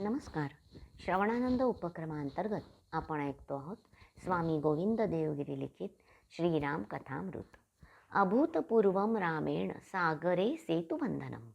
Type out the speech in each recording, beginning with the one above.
नमस्कार. श्रवणानंद उपक्रमांतर्गत आपण ऐकतो आहोत स्वामी गोविंद देवगिरी लिखित श्रीराम कथामृत. अभूतपूर्वम रामेण सागरे सेतुबंधनम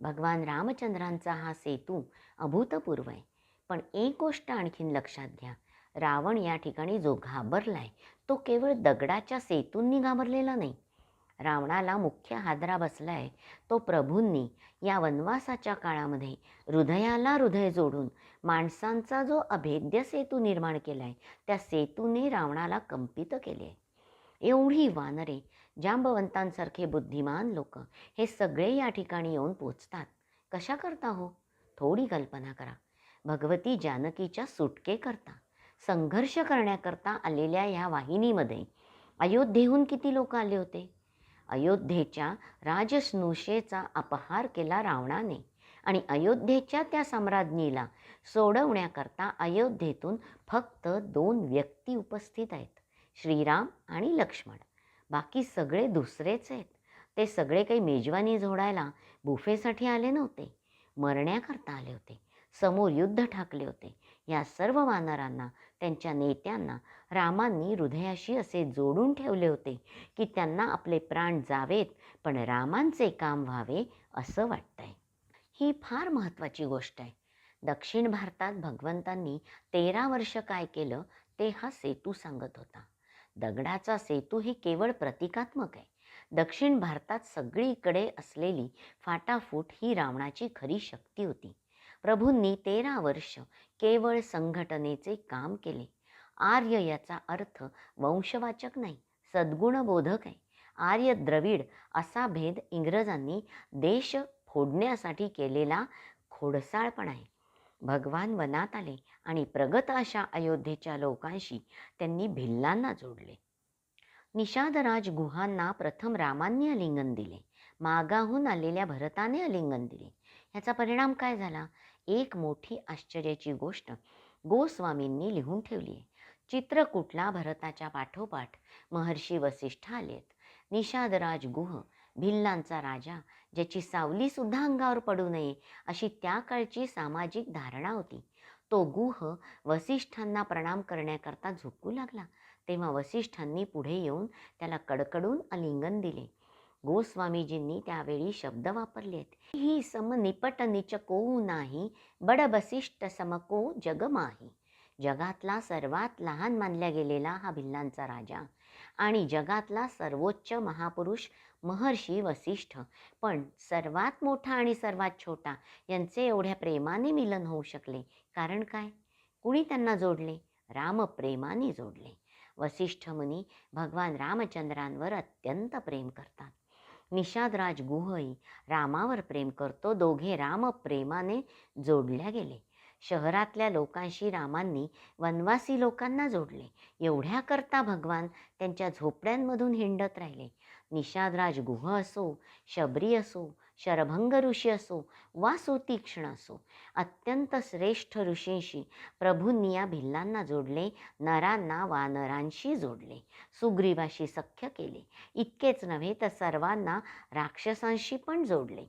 भगवान रामचंद्रांचा हा सेतू अभूतपूर्व आहे. पण एक गोष्ट आणखीन लक्षात घ्या. रावण या ठिकाणी जो घाबरलाय तो केवळ दगडाच्या सेतूंनी घाबरलेला नाही. रावणाला मुख्य हादरा बसलाय. तो प्रभूंनी या वनवासाच्या काळामध्ये हृदयाला हृदय जोडून माणसांचा जो अभेद्य सेतू निर्माण केला आहे त्या सेतूने रावणाला कंपित केले. आहे एवढी वानरे जांबवंतांसारखे बुद्धिमान लोक हे सगळे या ठिकाणी येऊन पोचतात. कशा करता हो? थोडी कल्पना करा. भगवती जानकीच्या सुटके करता संघर्ष करण्याकरता आलेल्या ह्या वाहिनीमध्ये अयोध्येहून किती लोक आले होते? अयोध्येच्या राजस्नुषेचा अपहार केला रावणाने आणि अयोध्येच्या त्या सम्राज्ञीला सोडवण्याकरता अयोध्येतून फक्त दोन व्यक्ती उपस्थित आहेत श्रीराम आणि लक्ष्मण. बाकी सगळे दुसरेच आहेत. ते सगळे काही मेजवानी जोडायला बुफेसाठी आले नव्हते मरण्याकरता आले होते समोर युद्ध ठाकले होते. या सर्व वानरांना त्यांच्या नेत्यांना रामांनी हृदयाशी असे जोडून ठेवले होते की त्यांना आपले प्राण जावेत पण रामांचे काम व्हावे असं वाटतंय. ही फार महत्त्वाची गोष्ट आहे. दक्षिण भारतात भगवंतांनी तेरा वर्ष काय केलं ते हा सेतू सांगत होता. दगडाचा सेतू हे केवळ प्रतिकात्मक आहे. दक्षिण भारतात सगळीकडे असलेली फाटाफूट ही रावणाची खरी शक्ती होती. प्रभूंनी तेरा वर्ष केवळ संघटनेचे काम केले. आर्य याचा अर्थ वंशवाचक नाही सद्गुणबोधक आहे. आर्य द्रविड असा भेद इंग्रजांनी देश फोडण्यासाठी केलेला खोडसाळपण आहे. भगवान वनात आले आणि प्रगत अशा अयोध्येच्या लोकांशी त्यांनी भिल्लांना जोडले. निषादराज गुहांना प्रथम रामांनी आलिंगन दिले मागाहून आलेल्या भरताने आलिंगन दिले. ह्याचा परिणाम काय झाला? एक मोठी आश्चर्याची गोष्ट गोस्वामींनी लिहून ठेवली आहे. चित्रकूटला भरताच्या पाठोपाठ? महर्षी वसिष्ठ आलेत. निषादराज गुह भिल्लांचा राजा ज्याची सावलीसुद्धा अंगावर पडू नये अशी त्या काळची सामाजिक धारणा होती. तो गुह वसिष्ठांना प्रणाम करण्याकरता झुकू लागला. तेव्हा वसिष्ठांनी पुढे येऊन त्याला कडकडून अलिंगन दिले. गोस्वामीजींनी त्यावेळी शब्द वापरलेत. ही सम निपट निचको नाही बड वसिष्ठ समको जगमाही. जगातला सर्वात लहान मानल्या गेलेला हा भिल्लांचा राजा. आणि जगातला सर्वोच्च महापुरुष महर्षी वसिष्ठ. पण सर्वात मोठा आणि सर्वात छोटा यांचे एवढ्या प्रेमाने मिलन होऊ शकले. कारण काय? कुणी त्यांना जोडले? रामप्रेमाने जोडले. वसिष्ठ मुनी भगवान रामचंद्रांवर अत्यंत प्रेम करतात. निषादराज गुहही रामावर प्रेम करतो. दोघे रामप्रेमाने जोडल्या गेले. शहरातल्या लोकांशी रामांनी वनवासी लोकांना जोडले. एवढ्याकरता भगवान त्यांच्या झोपड्यांमधून हिंडत राहिले. निषादराज गुह असो शबरी असो शरभंग ऋषी असो वा सुतीक्ष्ण असो अत्यंत श्रेष्ठ ऋषींशी प्रभूंनी या भिल्लांना जोडले नरांना वानरांशी जोडले सुग्रीवाशी सख्य केले. इतकेच नव्हे तर सर्वांना राक्षसांशी पण जोडले.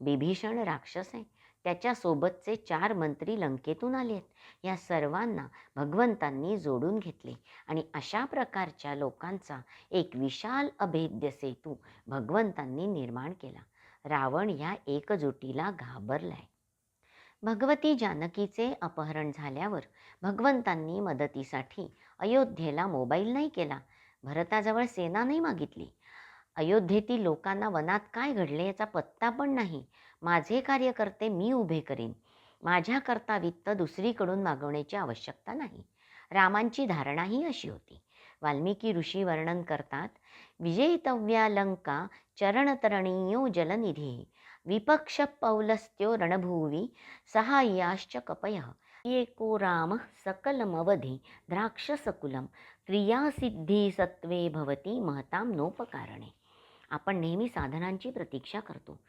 बिभीषण राक्षस आहे. त्याच्यासोबतचे चार मंत्री लंकेतून आले आहेत या सर्वांना भगवंतांनी जोडून घेतले आणि अशा प्रकारच्या लोकांचा एक विशाल अभेद्य सेतू भगवंतांनी निर्माण केला. रावण या एकजुटीला घाबरलाय. भगवती जानकीचे अपहरण झाल्यावर भगवंतांनी मदतीसाठी अयोध्येला मोबाईल नाही केला. भरताजवळ सेना नाही मागितली. अयोध्येतील लोकांना वनात काय घडले याचा पत्ता पण नाही. माझे कार्यकर्ते मी उभे करीन. माझ्याकरता वित्त दुसरीकडून मागवण्याची आवश्यकता नाही. रामांची धारणाही अशी होती. वाल्मिकी ऋषी वर्णन करतात विजयितव्या लंका चरणतरणीयो जलनिधी विपक्ष पौलस्त्यो रणभूवी सहाय्याश्च कपय एको राम सकलमवधी द्राक्षसकुलं क्रियासिद्धी सत्वे भवती महताम नोपकारणे. आपण नेहमी साधनांची प्रतीक्षा करतो.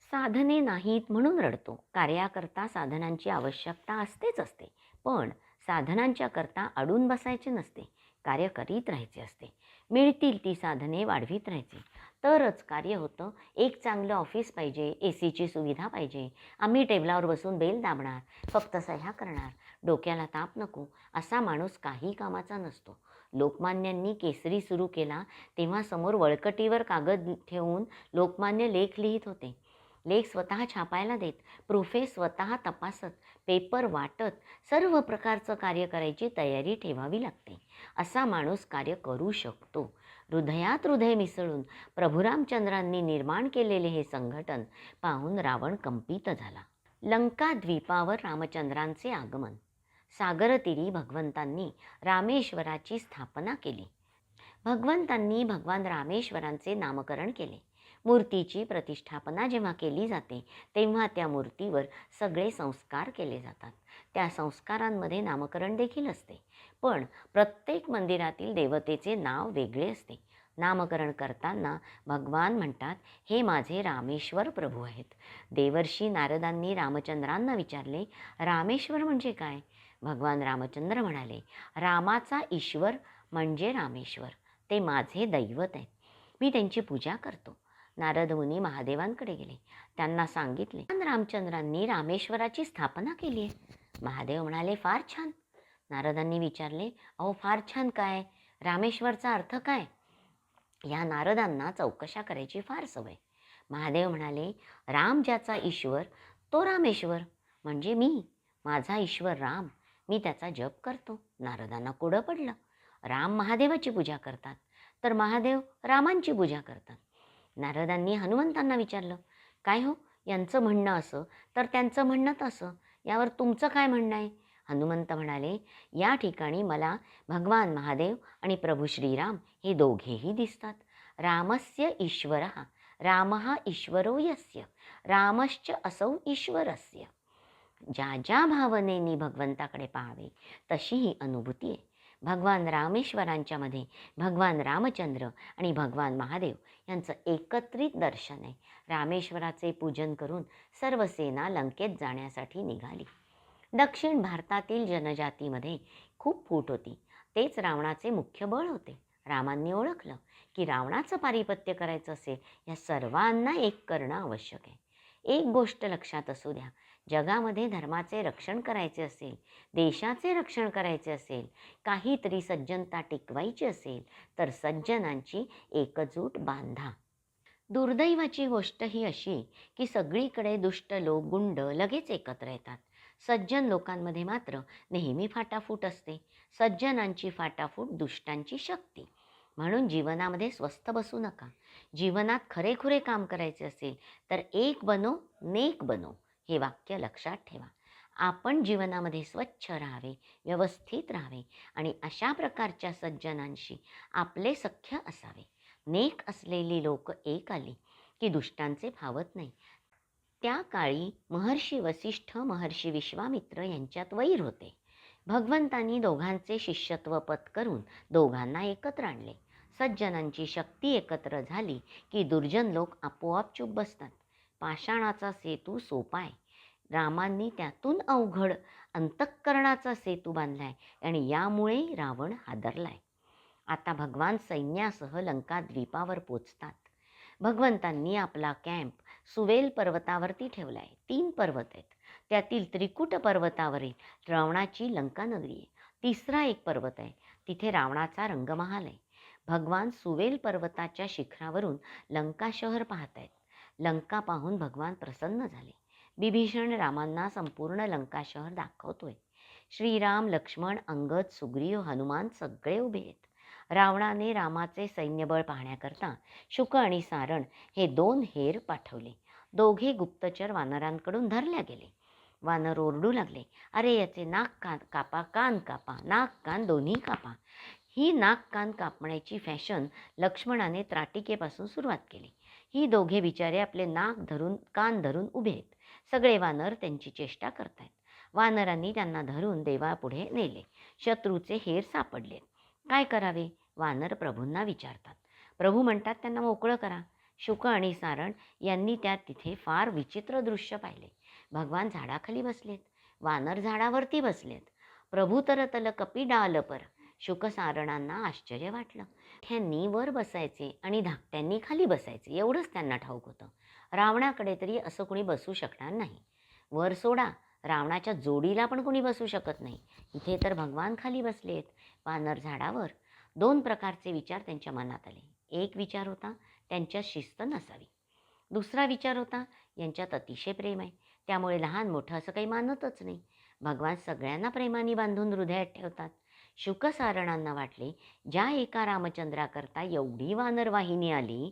साधने नाहीत म्हणून रडतो. कार्याकरता साधनांची आवश्यकता असतेच असते. पण साधनांच्या करता अडून बसायचे नसते. कार्य करीत राहायचे असते. मिळतील ती साधने वाढवीत राहायचे. तरच कार्य होतं. एक चांगलं ऑफिस पाहिजे ए सीची सुविधा पाहिजे. आम्ही टेबलावर बसून बेल दाबणार फक्त सह्या करणार. डोक्याला ताप नको. असा माणूस काही कामाचा नसतो. लोकमान्यांनी केसरी सुरू केला तेव्हा समोर वळकटीवर कागद ठेवून लोकमान्य लेख लिहित होते. लेख स्वतः छापायला देत प्रोफेस स्वतः तपासत पेपर वाटत सर्व प्रकारचं कार्य करायची तयारी ठेवावी लागते. असा माणूस कार्य करू शकतो. हृदयात हृदय मिसळून प्रभुरामचंद्रांनी निर्माण केलेले हे संघटन पाहून रावण कंपित झाला. लंका द्वीपावर रामचंद्रांचे आगमन सागरतीरी भगवंतांनी रामेश्वराची स्थापना केली. भगवंतांनी भगवान रामेश्वरांचे नामकरण केले. मूर्तीची प्रतिष्ठापना जेव्हा केली जाते तेव्हा त्या मूर्तीवर सगळे संस्कार केले जातात. त्या संस्कारांमध्ये नामकरण देखील असते. पण प्रत्येक मंदिरातील देवतेचे नाव वेगळे असते. नामकरण करताना भगवान म्हणतात हे माझे रामेश्वर प्रभू आहेत. देवर्षी नारदांनी रामचंद्रांना विचारले रामेश्वर म्हणजे काय? भगवान रामचंद्र म्हणाले रामाचा ईश्वर म्हणजे रामेश्वर ते माझे दैवत आहेत. मी त्यांची पूजा करतो. नारद मुनी महादेवांकडे गेले. त्यांना सांगितले रामचंद्रांनी रामेश्वराची स्थापना केली आहे. महादेव म्हणाले फार छान. नारदांनी विचारले अहो फार छान काय? रामेश्वरचा अर्थ काय? या नारदांना चौकशा करायची फार सवय. महादेव म्हणाले राम ज्याचा ईश्वर तो रामेश्वर म्हणजे मी. माझा ईश्वर राम. मी त्याचा जप करतो. नारदांना कुडं पडलं? राम महादेवाची पूजा करतात. तर महादेव रामांची पूजा करतात. नारदांनी हनुमंतांना विचारलं काय हो? यांचं म्हणणं असं? तर त्यांचं म्हणणं तसं. यावर तुमचं काय म्हणणं आहे? हनुमंत म्हणाले या ठिकाणी मला भगवान महादेव आणि प्रभू श्रीराम हे दोघेही दिसतात. रामस्य ईश्वर राम ईश्वरो यस्य रामश्च असौ ईश्वरस्य. ज्या ज्या भावनेनी भगवंताकडे पाहावे तशी ही अनुभूती आहे. भगवान रामेश्वरांच्यामध्ये भगवान रामचंद्र आणि भगवान महादेव यांचं एकत्रित दर्शन आहे. रामेश्वराचे पूजन करून सर्व सेना लंकेत जाण्यासाठी निघाली. दक्षिण भारतातील जनजातीमध्ये खूप फूट होती. तेच रावणाचे मुख्य बळ होते. रामांनी ओळखलं की रावणाचं पारिपत्य करायचं असेल या सर्वांना एक करणं आवश्यक आहे. एक गोष्ट लक्षात असू द्या जगामध्ये धर्माचे रक्षण करायचे असेल देशाचे रक्षण करायचे असेल काहीतरी सज्जनता टिकवायची असेल तर सज्जनांची एकजूट बांधा. दुर्दैवाची गोष्ट ही अशी की सगळीकडे दुष्ट लोक गुंड लगेच एकत्र येतात. सज्जन लोकांमध्ये मात्र नेहमी फाटाफूट असते. सज्जनांची फाटाफूट दुष्टांची शक्ती. म्हणून जीवनामध्ये स्वस्थ बसू नका. जीवनात खरेखुरे काम करायचे असेल तर एक बनो नेक बनो. हे वाक्य लक्षात ठेवा. आपण जीवनामध्ये स्वच्छ राहावे व्यवस्थित राहावे आणि अशा प्रकारच्या सज्जनांशी आपले सख्य असावे. नेक असलेली लोक एक आली की दुष्टांचे फावत नाही. त्या काळी महर्षी वसिष्ठ महर्षी विश्वामित्र यांच्यात वैर होते. भगवंतांनी दोघांचे शिष्यत्व पत करून दोघांना एकत्र आणले. सज्जनांची शक्ती एकत्र झाली की दुर्जन लोक आपोआप चूप बसतात. पाषाणाचा सेतू सोपाय रामांनी त्यातून अवघड अंतःकरणाचा सेतू बांधलाय आणि यामुळे रावण हादरलाय. आता भगवान सैन्यासह लंका द्वीपावर पोचतात. भगवंतांनी आपला कॅम्प सुवेल पर्वतावरती ठेवला आहे तीन पर्वत आहेत. त्यातील त्रिकूट पर्वतावरील रावणाची लंका नगरी आहे. तिसरा एक पर्वत आहे. तिथे रावणाचा रंगमहाल आहे. भगवान सुवेल पर्वताच्या शिखरावरून लंका शहर पाहत आहेत लंका पाहून भगवान प्रसन्न झाले. बिभीषण रामांना संपूर्ण लंका शहर दाखवतोय. श्रीराम लक्ष्मण अंगद सुग्रीव हनुमान सगळे उभे आहेत. रावणाने रामाचे सैन्यबळ पाहण्याकरता शुक आणि सारण हे दोन हेर पाठवले. दोघे गुप्तचर वानरांकडून धरल्या गेले. वानर ओरडू लागले अरे याचे नाक कान कापा कान कापा नाक कान दोन्ही कापा. ही नाक कान कापण्याची फॅशन लक्ष्मणाने त्राटिकेपासून सुरुवात केली. ही दोघे बिचारे आपले नाक धरून कान धरून उभे आहेत. सगळे वानर त्यांची चेष्टा करतायत. वानरांनी त्यांना धरून देवापुढे नेले. शत्रूचे हेर सापडले. काय करावे? वानर प्रभूंना विचारतात. प्रभू म्हणतात त्यांना मोकळं करा. शुक आणि सारण यांनी त्या तिथे फार विचित्र दृश्य पाहिले. भगवान झाडाखाली बसलेत. वानर झाडावरती बसलेत. प्रभू तर तल कपी डाल पर शुकसारणांना आश्चर्य वाटलं. ह्यांनी वर बसायचे आणि धाकट्यांनी खाली बसायचे. एवढंच त्यांना ठाऊक होतं. रावणाकडे तरी असं कोणी बसू शकणार नाही. वर सोडा. रावणाच्या जोडीला पण कोणी बसू शकत नाही. इथे तर भगवान खाली बसलेत. वानर झाडावर. दोन प्रकारचे विचार त्यांच्या मनात आले. एक विचार होता त्यांच्यात शिस्त नसावी. दुसरा विचार होता यांच्यात अतिशय प्रेम आहे. त्यामुळे लहान मोठं असं काही मानतच नाही. भगवान सगळ्यांना प्रेमाने बांधून हृदयात ठेवतात. शुकसारणांना वाटले. ज्या एका रामचंद्राकरता एवढी वानरवाहिनी आली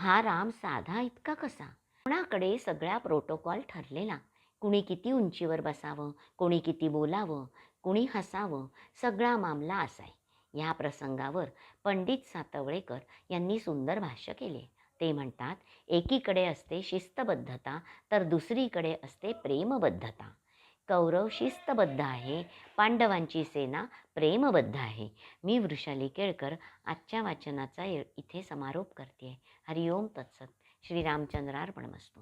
हा राम साधा इतका कसा? कोणाकडे सगळा प्रोटोकॉल ठरलेला? कुणी किती उंचीवर बसावं? कोणी किती बोलावं? कुणी हसावं? सगळा मामला असाय या प्रसंगावर पंडित सातवळेकर यांनी सुंदर भाष्य केले. ते म्हणतात एकीकडे असते शिस्तबद्धता तर दुसरीकडे असते प्रेमबद्धता. कौरव शिस्तबद्ध आहे पांडवांची सेना प्रेमबद्ध आहे. मी वृषाली केळकर आजच्या वाचनाचा इथे समारोप करते हरिओम तत्सत. श्रीरामचंद्रार्पणमस्तू.